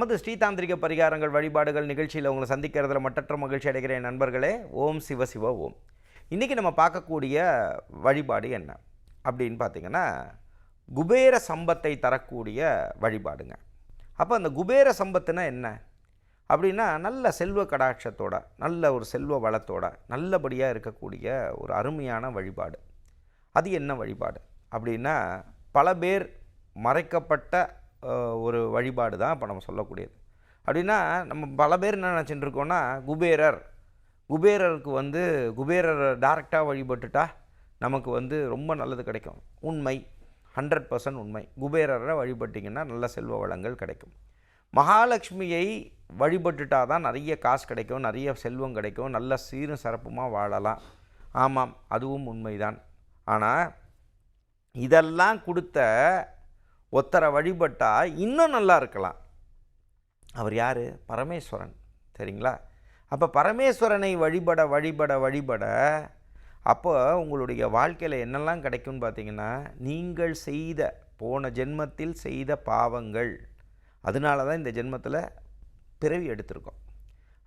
நமது ஸ்ரீதாந்திரிக பரிகாரங்கள் வழிபாடுகள் நிகழ்ச்சியில் உங்களை சந்திக்கிறதுல மற்ற மகிழ்ச்சி அடைகிறேன் நண்பர்களே. ஓம் சிவ சிவ ஓம். இன்றைக்கி நம்ம பார்க்கக்கூடிய வழிபாடு என்ன? அப்படின்னு பார்த்தீங்கன்னா குபேர சம்பத்தை தரக்கூடிய வழிபாடுங்க. அப்போ அந்த குபேர சம்பத்துனா என்ன? அப்படின்னா நல்ல செல்வ கடாட்சத்தோட நல்ல ஒரு செல்வ வளத்தோட நல்லபடியாக இருக்கக்கூடிய ஒரு அருமையான வழிபாடு. அது என்ன வழிபாடு? அப்படின்னா பல பேர் மறைக்கப்பட்ட ஒரு வழிபாடு தான் இப்போ நம்ம சொல்லக்கூடியது. அப்படின்னா நம்ம பல பேர் என்ன நினச்சிட்டு குபேரர். குபேரருக்கு வந்து குபேரரை டைரெக்டாக வழிபட்டுட்டா நமக்கு வந்து ரொம்ப நல்லது கிடைக்கும். உண்மை ஹண்ட்ரட் பர்சன்ட் உண்மை. குபேரரை வழிபட்டிங்கன்னா நல்ல செல்வ வளங்கள் கிடைக்கும். மகாலட்சுமியை வழிபட்டுட்டா தான் நிறைய காசு கிடைக்கும் நிறைய செல்வம் கிடைக்கும் நல்ல சீரும் சிறப்புமாக வாழலாம். ஆமாம் அதுவும் உண்மைதான். ஆனால் இதெல்லாம் கொடுத்த ஒத்தரை வழிபட்டால் இன்னும் நல்லா இருக்கலாம். அவர் யார்? பரமேஸ்வரன். சரிங்களா? அப்போ பரமேஸ்வரனை வழிபட வழிபட வழிபட அப்போ உங்களுடைய வாழ்க்கையில் என்னெல்லாம் கிடைக்கும்னு பார்த்தீங்கன்னா நீங்கள் செய்த போன ஜென்மத்தில் செய்த பாவங்கள். அதனால தான் இந்த ஜென்மத்தில் பிறவி எடுத்திருக்கோம்.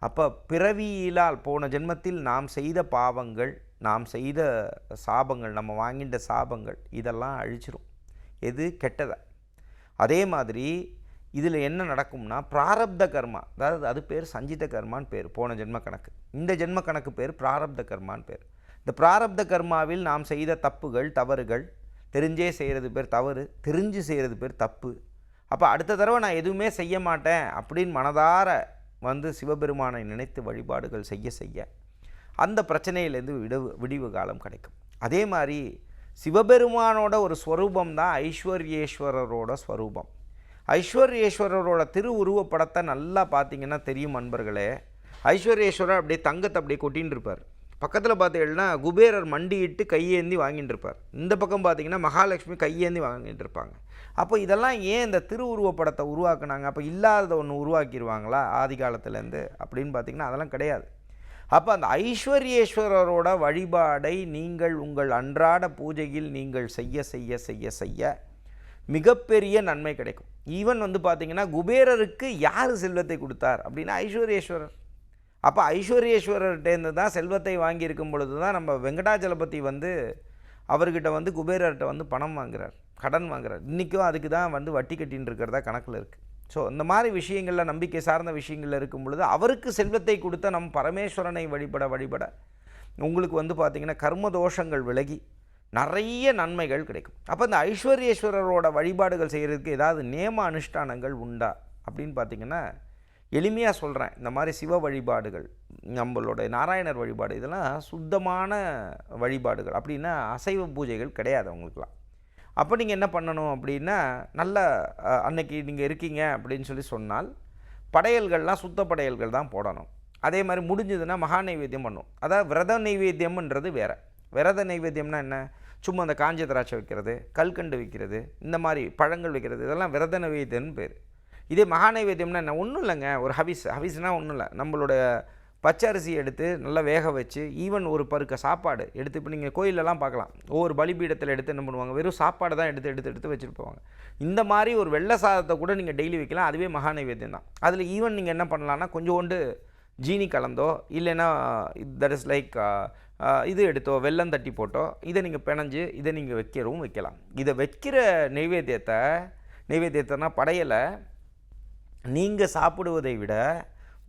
அப்போ பிறவியிலால் போன ஜென்மத்தில் நாம் செய்த பாவங்கள் நாம் செய்த சாபங்கள் நம்ம வாங்கிட்ட சாபங்கள் இதெல்லாம் அழிச்சிரும். எது கெட்டதை? அதே மாதிரி இதில் என்ன நடக்கும்னா பிராரப்த கர்மா அதாவது அது பேர் சஞ்சித கர்மான்னு பேர் போன ஜென்ம கணக்கு. இந்த ஜென்ம கணக்கு பேர் பிராரப்த கர்மான்னு பேர். இந்த பிராரப்த கர்மாவில் நாம் செய்த தப்புகள் தவறுகள் தெரிஞ்சே செய்கிறது பேர் தவறு தெரிஞ்சு செய்கிறது பேர் தப்பு. அப்போ அடுத்த தடவை நான் எதுவுமே செய்ய மாட்டேன் அப்படின்னு மனதார வந்து சிவபெருமானை நினைத்து வழிபாடுகள் செய்ய செய்ய அந்த பிரச்சனையிலேருந்து விடவு விடிவு காலம் கிடைக்கும். அதே மாதிரி சிவபெருமானோட ஒரு ஸ்வரூபம் தான் ஐஸ்வர்யேஸ்வரரோட ஸ்வரூபம். ஐஸ்வர்யேஸ்வரரோட திருவுருவப்படத்தை நல்லா பார்த்தீங்கன்னா தெரியும் அன்பர்களே. ஐஸ்வர்யேஸ்வரர் அப்படியே தங்கத்தை அப்படியே கொட்டின்னு இருப்பார். பக்கத்தில் பார்த்தீங்கன்னா குபேரர் மண்டியிட்டு கையேந்தி வாங்கிட்டு இருப்பார். இந்த பக்கம் பார்த்தீங்கன்னா மகாலட்சுமி கையேந்தி வாங்கிட்டு இருப்பாங்க. அப்போ இதெல்லாம் ஏன் இந்த திருவுருவப்படத்தை உருவாக்குனாங்க? அப்போ இல்லாததை ஒன்று உருவாக்கிடுவாங்களா ஆதி காலத்துலேருந்து அப்படின்னு பார்த்தீங்கன்னா அதெல்லாம் கிடையாது. அப்போ அந்த ஐஸ்வர்யேஸ்வரரோட வழிபாடை நீங்கள் உங்கள் அன்றாட பூஜையில் நீங்கள் செய்ய செய்ய செய்ய செய்ய மிகப்பெரிய நன்மை கிடைக்கும். ஈவன் வந்து பார்த்தீங்கன்னா குபேரருக்கு யார் செல்வத்தை கொடுத்தார் அப்படின்னா ஐஸ்வர்யேஸ்வரர். அப்போ ஐஸ்வர்யேஸ்வரர்கிட்டேருந்து தான் செல்வத்தை வாங்கியிருக்கும் பொழுது தான் நம்ம வெங்கடாச்சலபதி வந்து அவர்கிட்ட வந்து குபேரர்கிட்ட வந்து பணம் வாங்குறார் கடன் வாங்குறார். இன்றைக்கும் அதுக்கு தான் வந்து வட்டி கட்டின்னு இருக்கிறதா கணக்கில் இருக்குது ஸோ இந்த மாதிரி விஷயங்களில் நம்பிக்கை சார்ந்த விஷயங்களில் இருக்கும் பொழுது அவருக்கு செல்வத்தை கொடுத்த நம் பரமேஸ்வரனை வழிபட வழிபட உங்களுக்கு வந்து பார்த்திங்கன்னா கர்ம தோஷங்கள் விலகி நிறைய நன்மைகள் கிடைக்கும். அப்போ இந்த ஐஸ்வர்யேஸ்வரரோட வழிபாடுகள் செய்கிறதுக்கு ஏதாவது நேம அனுஷ்டானங்கள் உண்டா? அப்படின்னு பார்த்தீங்கன்னா எளிமையாக சொல்கிறேன் இந்த மாதிரி சிவ வழிபாடுகள் நம்மளோட நாராயணர் வழிபாடு இதெல்லாம் சுத்தமான வழிபாடுகள். அப்படின்னா அசைவ பூஜைகள் கிடையாது அவங்களுக்குலாம் அப்போ நீங்கள் என்ன பண்ணணும் அப்படின்னா நல்ல அன்னைக்கு நீங்கள் இருக்கீங்க அப்படின்னு சொல்லி சொன்னால் படையல்கள்லாம் சுத்த படையல்கள் தான் போடணும். அதே மாதிரி முடிஞ்சதுன்னா மகா நைவேத்தியம் பண்ணும். அதாவது விரத நைவேத்தியம்ன்றது வேறு. விரத நைவேத்தியம்னா என்ன? சும்மா அந்த காஞ்ச திராட்சை வைக்கிறது கல்கண்டு வைக்கிறது இந்த மாதிரி பழங்கள் வைக்கிறது இதெல்லாம் விரத நைவேத்தியம்னு பேர். இதே மகா நைவேத்தியம்னா என்ன? ஒன்றும் இல்லைங்க. ஒரு ஹவிஸ். ஹவிஸ்னால் ஒன்றும் இல்லை. நம்மளோட பச்சை அரிசி எடுத்து நல்லா வேக வச்சு ஈவன் ஒரு பருக்க சாப்பாடு எடுத்து இப்போ நீங்கள் கோயிலெல்லாம் பார்க்கலாம். ஒவ்வொரு பலிபீடத்தில் எடுத்து என்ன பண்ணுவாங்க? வெறும் சாப்பாடு தான் எடுத்து எடுத்து எடுத்து வச்சுட்டு போவாங்க. இந்த மாதிரி ஒரு வெள்ளை சாதத்தை கூட நீங்கள் டெய்லி வைக்கலாம். அதுவே மகா நைவேத்தியம் தான். அதில் ஈவன் நீங்கள் என்ன பண்ணலான்னா கொஞ்சோண்டு ஜீனி கலந்தோ இல்லைன்னா தட் இஸ் லைக் இது எடுத்தோ வெல்லம் தட்டி போட்டோ இதை நீங்கள் பிணைஞ்சு இதை நீங்கள் வைக்கிறவும் வைக்கலாம். இதை வைக்கிற நைவேத்தியத்தை நைவேத்தியத்தைனா படையலை நீங்கள் சாப்பிடுவதை விட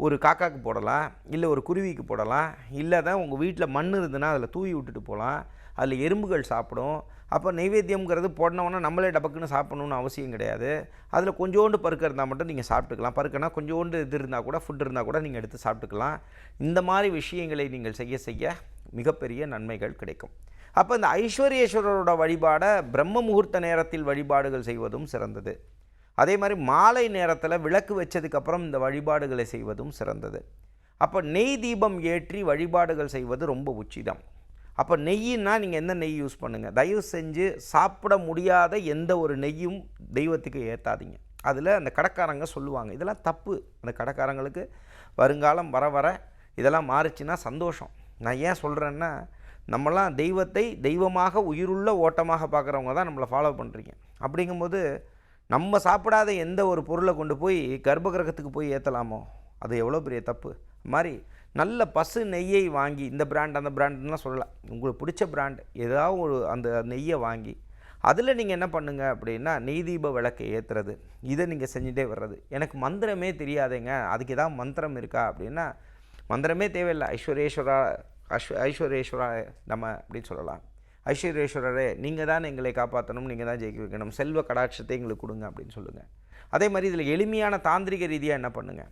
ஒரு காக்காக்கு போடலாம் இல்லை ஒரு குருவிக்கு போடலாம் இல்லை தான் உங்கள் வீட்டில் மண் இருந்ததுன்னா அதில் தூவி விட்டுட்டு போகலாம் அதில் எறும்புகள் சாப்பிடும். அப்போ நைவேத்தியம்ங்கிறது போடணுன்னா நம்மளே டபக்குன்னு சாப்பிடணும்னு அவசியம் கிடையாது. அதில் கொஞ்சோண்டு பருக்க இருந்தால் மட்டும் நீங்கள் சாப்பிட்டுக்கலாம். பருக்கனா கொஞ்சோண்டு இது இருந்தால் கூட ஃபுட் இருந்தால் கூட நீங்கள் எடுத்து சாப்பிட்டுக்கலாம். இந்த மாதிரி விஷயங்களை நீங்கள் செய்ய செய்ய மிகப்பெரிய நன்மைகள் கிடைக்கும். அப்போ இந்த ஐஸ்வர்யேஸ்வரரோட வழிபாடை பிரம்ம முகூர்த்த நேரத்தில் வழிபாடுகள் செய்வதும் சிறந்தது. அதே மாதிரி மாலை நேரத்தில் விளக்கு வச்சதுக்கப்புறம் இந்த வழிபாடுகளை செய்வதும் சிறந்தது. அப்போ நெய் தீபம் ஏற்றி வழிபாடுகள் செய்வது ரொம்ப உச்சிதம். அப்போ நெய்யின்னா நீங்கள் எந்த நெய் யூஸ் பண்ணுங்கள் தயவு செஞ்சு சாப்பிட முடியாத எந்த ஒரு நெய்யும் தெய்வத்துக்கு ஏற்றாதீங்க அதில் அந்த கடைக்காரங்க சொல்லுவாங்க இதெல்லாம் தப்பு. அந்த கடைக்காரங்களுக்கு வருங்காலம் வர வர இதெல்லாம் மாறுச்சுன்னா சந்தோஷம். நான் ஏன் சொல்கிறேன்னா நம்மலாம் தெய்வத்தை தெய்வமாக உயிருள்ள ஓட்டமாக பார்க்குறவங்க தான் நம்மளை ஃபாலோ பண்ணுறீங்க அப்படிங்கும்போது நம்ம சாப்பிடாத எந்த ஒரு பொருளை கொண்டு போய் கர்ப்ப கிரகத்துக்கு போய் ஏற்றலாமோ அது எவ்வளோ பெரிய தப்பு? மாதிரி நல்ல பசு நெய்யை வாங்கி இந்த பிராண்ட் அந்த பிராண்டுலாம் சொல்லலாம் உங்களுக்கு பிடிச்ச பிராண்ட் ஏதாவது ஒரு அந்த நெய்யை வாங்கி அதில் நீங்கள் என்ன பண்ணுங்க அப்படின்னா நெய் தீப விளக்கை ஏற்றுறது இதை நீங்கள் செஞ்சுட்டே வர்றது. எனக்கு மந்திரமே தெரியாதேங்க. அதுக்கு ஏதாவது மந்திரம் இருக்கா அப்படின்னா மந்திரமே தேவையில்லை. ஐஸ்வர்யேஸ்வரா அஸ்வ ஐஸ்வர்யேஸ்வரா நம்ம அப்படின்னு சொல்லலாம். ஐஸ்வர்யேஸ்வரரே நீங்கள் தான் எங்களை காப்பாற்றணும் நீங்கள் தான் ஜெயிக்க வைக்கணும். செல்வ கடாட்சத்தை எங்களுக்கு கொடுங்க அப்படின்னு சொல்லுங்கள் அதே மாதிரி இதில் எளிமையான தாந்திரிக ரீதியாக என்ன பண்ணுங்கள்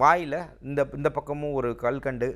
வாயில் இந்த இந்த பக்கமும் ஒரு கல்கண்டு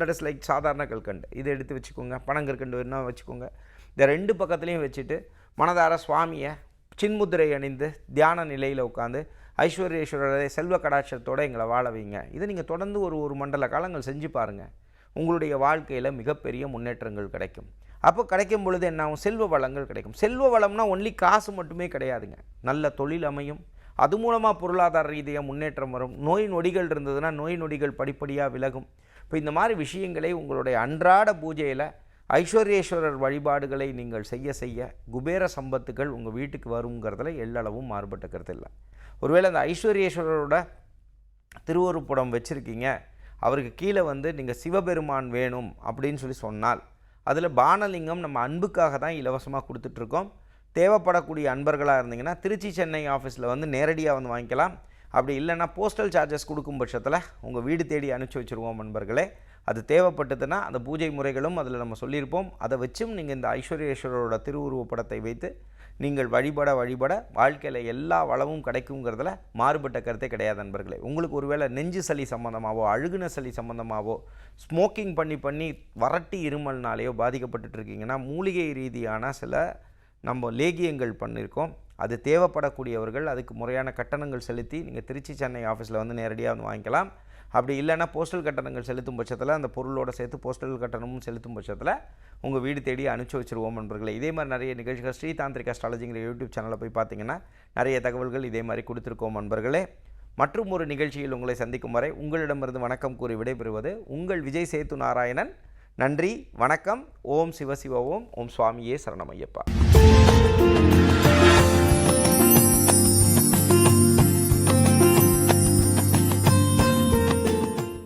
தட் இஸ் லைக் சாதாரண கல்கண்டு. இதை எடுத்து வச்சுக்கோங்க. பனங்கற்கண்டு என்ன வச்சுக்கோங்க. இந்த ரெண்டு பக்கத்துலேயும் வச்சுட்டு மனதார சுவாமியை சின்முத்திரை அணிந்து தியான நிலையில் உட்காந்து ஐஸ்வர்யேஸ்வரரை செல்வ கடாட்சத்தோடு எங்களை வாழ வைங்க. இதை நீங்கள் தொடர்ந்து ஒரு ஒரு மண்டல காலங்கள் செஞ்சு பாருங்கள் உங்களுடைய வாழ்க்கையில் மிகப்பெரிய முன்னேற்றங்கள் கிடைக்கும். அப்போ கிடைக்கும் பொழுது என்ன ஆகும்? செல்வ வளங்கள் கிடைக்கும். செல்வ வளம்னா ஒன்லி காசு மட்டுமே கிடையாதுங்க. நல்ல தொழில் அமையும். அது மூலமாக பொருளாதார ரீதியாக முன்னேற்றம் வரும். நோய் நொடிகள் இருந்ததுன்னா நோய் நொடிகள் படிப்படியாக விலகும். இப்போ இந்த மாதிரி விஷயங்களை உங்களுடைய அன்றாட பூஜையில் ஐஸ்வர்யேஸ்வரர் வழிபாடுகளை நீங்கள் செய்ய செய்ய குபேர சம்பத்துகள் உங்கள் வீட்டுக்கு வருங்கிறதுல எல்லளவும் மாறுபட்ட கருத்து இல்லை. ஒருவேளை அந்த ஐஸ்வர்யேஸ்வரரோட திருவருப்படம் வச்சுருக்கீங்க. அவருக்கு கீழே வந்து நீங்கள் சிவபெருமான் வேணும் அப்படின்னு சொல்லி சொன்னால் அதில் பானலிங்கம் நம்ம அன்புக்காக தான் இலவசமாக கொடுத்துட்ருக்கோம். தேவைப்படக்கூடிய அன்பர்களாக இருந்தீங்கன்னா திருச்சி சென்னை ஆஃபீஸில் வந்து நேரடியாக வந்து வாங்கிக்கலாம். அப்படி இல்லைன்னா போஸ்டல் சார்ஜஸ் கொடுக்கும் பட்சத்தில் உங்கள் வீடு தேடி அனுப்பிச்சி வச்சுருவோம் நண்பர்களே. அது தேவைப்பட்டதுன்னா அந்த பூஜை முறைகளும் அதில் நம்ம சொல்லியிருப்போம். அதை வச்சும் நீங்கள் இந்த ஐஸ்வர்யேஸ்வரரோட திருவுருவப்படத்தை வைத்து நீங்கள் வழிபட வழிபட வாழ்க்கையில் எல்லா வளமும் கிடைக்குங்கிறதுல மாறுபட்ட கருத்தே கிடையாது நண்பர்களே. உங்களுக்கு ஒருவேளை நெஞ்சு சளி சம்மந்தமாகவோ அழுகுன சளி சம்மந்தமாகவோ ஸ்மோக்கிங் பண்ணி பண்ணி வறட்டி இருமல்னாலேயோ பாதிக்கப்பட்டுட்டு இருக்கீங்கன்னா மூலிகை ரீதியான சில நம்ம லேகியங்கள் பண்ணியிருக்கோம் அது தேவைப்படக்கூடியவர்கள் அதுக்கு முறையான கட்டணங்கள் செலுத்தி நீங்கள் திருச்சி சென்னை ஆஃபீஸில் வந்து நேரடியாக வந்து வாங்கிக்கலாம். அப்படி இல்லைன்னா போஸ்டல் கட்டணங்கள் செலுத்தும் பட்சத்தில் அந்த பொருளோட சேர்த்து போஸ்டல் கட்டணமும் செலுத்தும் பட்சத்தில் உங்கள் வீடு தேடி அனுப்பிச்சி வச்சுருவோம் நண்பர்களே. இதே மாதிரி நிறைய நிகழ்ச்சிகள் ஸ்ரீதாந்திரிக் அஸ்ட்ராலஜிங்கிற யூடியூப் சேனலில் போய் பார்த்தீங்கன்னா நிறைய தகவல்கள் இதே மாதிரி கொடுத்துருக்கோம் நண்பர்களே. மற்றும் ஒரு நிகழ்ச்சியில் உங்களை சந்திக்கும் வரை உங்களிடமிருந்து வணக்கம் கூறி விடைபெறுவது உங்கள் விஜய் சேத்து நாராயணன். நன்றி வணக்கம். ஓம் சிவசிவ ஓம். ஓம் சுவாமியே சரணமையப்பா